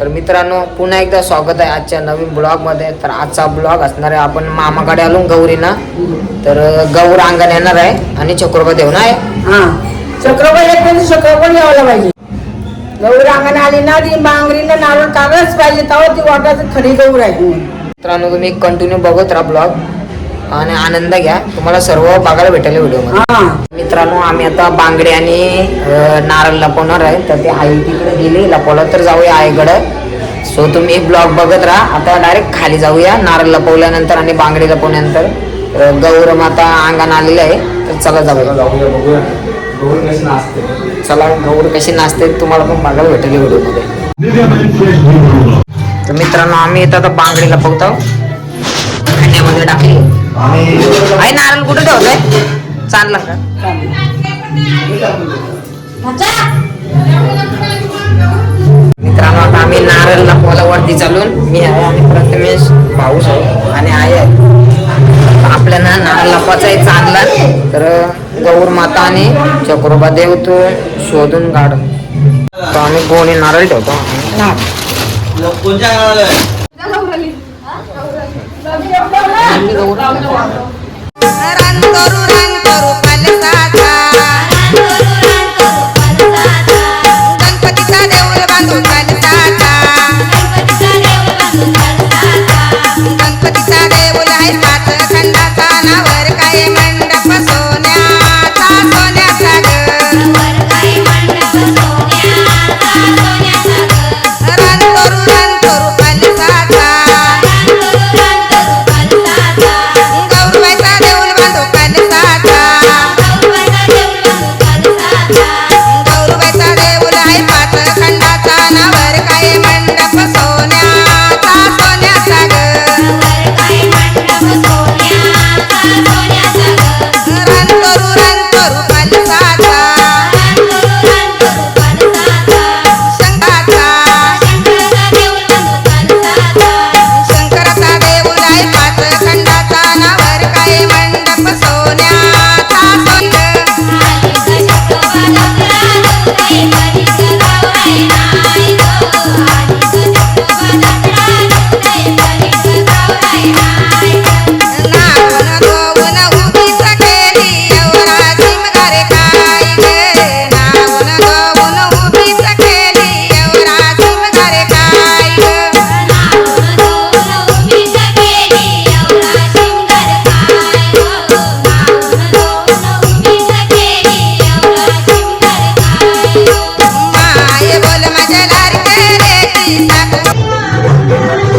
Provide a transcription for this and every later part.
तर मित्रांनो पुन्हा एकदा स्वागत आहे आजच्या नवीन ब्लॉगमध्ये. तर आजचा ब्लॉग असणार आहे आपण मामाकडे आलो गौरीना तर गौर अंगण येणार आहे आणि चक्रोबा देऊन आहे. हा. दिवशी चक्रपण यावलं पाहिजे. गौर अंगण आली ना ती बांगरीनं नारळ काढलंच पाहिजे. तेव्हा ती वाटायचं खरी गौर आहे. मित्रांनो तुम्ही कंटिन्यू बघत राहा ब्लॉग. आणि आनंद घ्या. तुम्हाला सर्व बघायला भेटेल व्हिडिओमध्ये. हा. मित्रांनो आम्ही आता बांगडे आणि नारळ लपवणार आहे. तर ते आई तिकडे गेली. लपवलं तर जाऊया आईकडे. सो तुम्ही ब्लॉग बघत राहा. आता डायरेक्ट खाली जाऊया. नारळ लपवल्यानंतर आणि बांगडे लपवल्यानंतर गौर माता अंगण आलेलं आहे. तर चला जाऊया. चला गौर कशी नाचते. तुम्हाला पण बघायला भेटेल व्हिडिओमध्ये. तर मित्रांनो आम्ही इथं आता बांगडे लपवतो आई नारळ कुठे ठेवतोय? चालला का? मित्रांनो आता आम्ही नारळ लपवायला वरती चालून मी आहे आणि प्रथमेश भाऊस आहे आणि आई आहे. आपल्याला नारळ लपवायचा आहे चांगला. तर गौर माता आणि चक्रोबा देव तो शोधून काढ. तर आम्ही गोणी नारळ ठेवतो. रन करू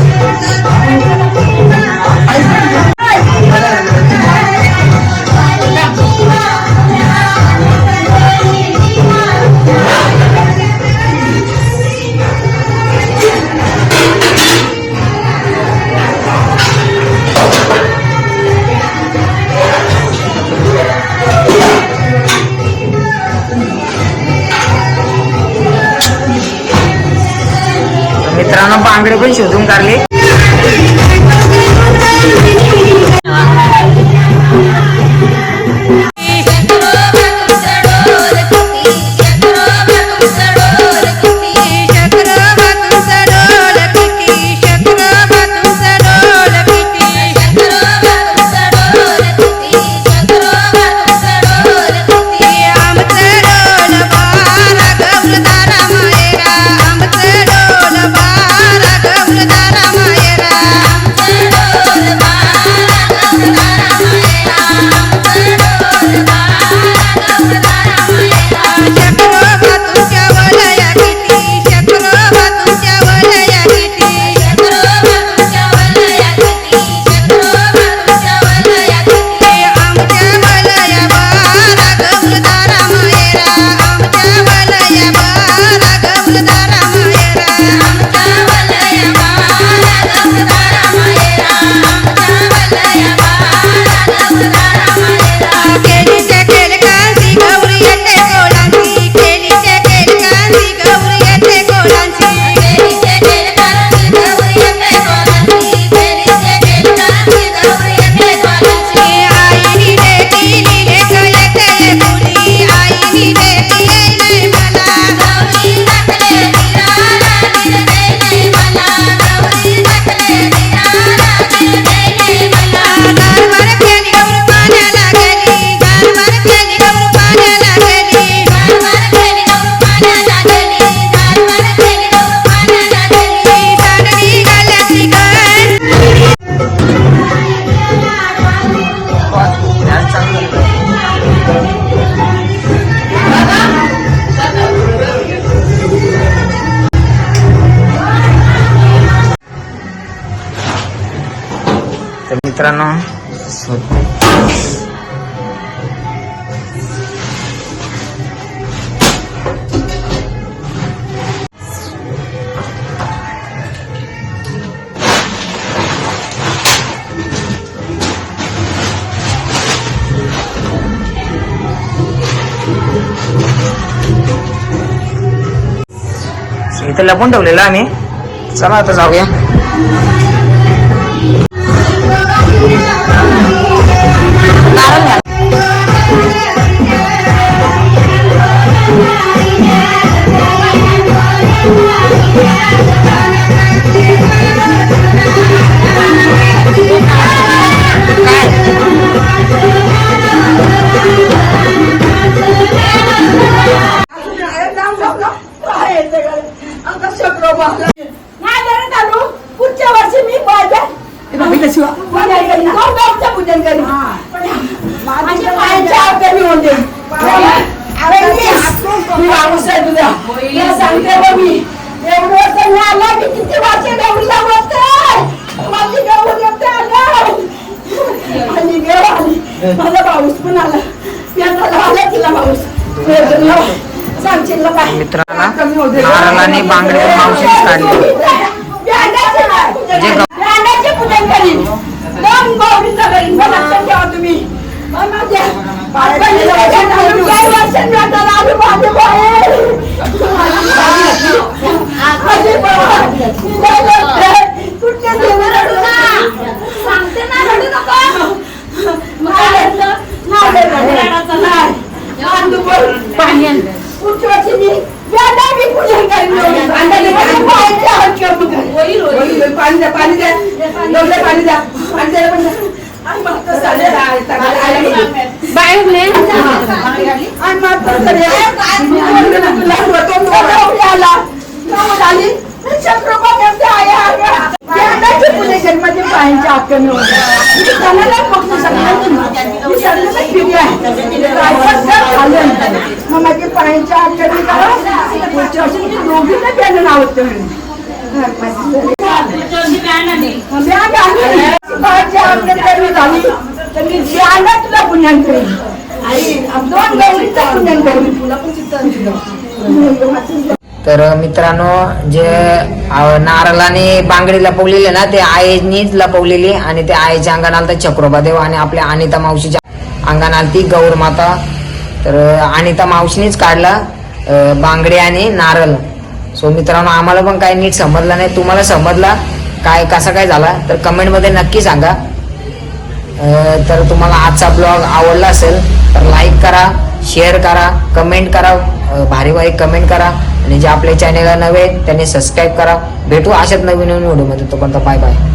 साकू तर मित्रांनो बांगडे पण शोधून मित्रांनो. इथं लपून ठेवलेलं आम्ही. चला आता जाऊया. तुझा तुला सांगते बघ मी. एवढं वर्ष मी आला मी किती वर्ष गौरीला बसते माझी गौरी येते आलं. आणि देव आली माझा पाऊस पण आला. आला तिला पाऊस सांगशील ना काय? मित्रांनो. नारळाने बांगडे मावशीनेच काढले. ब्यांडाचे नाही. जे गौ- ब्यांडाचे पूजन करीन. दोन गौरीचं करीन. बरं लक्षात ठेवा तुम्ही. माझ्या बायकोने लक्षात ठेवून काही वर्षांनी भेटायला आली माझे बाहेर. माझे बाबा. मी काय करते? कुठच्या देवी रडू ना? सांगते ना रडू नका. नाही रडलं. नाही रडलं. नाही. अंधू बोल. पुढच्या वर्षी मी ब्यांडा मी पूजन करीन गौरीचं. माझ्या पायाच्या हात करू नका. पाणी द्या पाणी द्या पाणी द्या पाणी द्या पण द्या. आणि मग तर चालेल. आणि मग तर चालेल. तुला होतो, तो गौरी आला. गौरी आली. चक्रपा करते, आया, आया. म्हणजे पायांच्या हात मी सगळ्यांना फिरी आहे. खाल्लं, मग माझे पायांच्या कमी करा. वर्षी मी दोघींना ब्यांड नावं ब्यांड आणली. पायांच्या हात कमी झाली तर मी ब्यांड तुला पुण्यान करेन आई दोन पुण्यान तुला पण चित्त तर मित्रांनो जे नारळाने बांगडी लपवलेली ना ते आईनीच लपवलेली आणि ते आईच्या अंगाने आलता चक्रोबा आणि आपल्या अनिता मावशीच्या अंगाने आलती गौर माता. तर अनिता मावशीनेच काढला बांगडी आणि नारळ. सो मित्रांनो आम्हाला पण काही नीट समजलं नाही. तुम्हाला समजला? काय कसा काय झाला? तर कमेंटमध्ये नक्की सांगा. तर तुम्हाला आजचा ब्लॉग आवडला असेल तर लाईक करा शेअर करा कमेंट करा भारी भारी कमेंट करा. आणि जे आपल्या चॅनेलला नवे आहेत, त्यांनी सबस्क्राईब करा. भेटू अशाच नवीन नवीन व्हिडिओमध्ये तोपर्यंत बाय बाय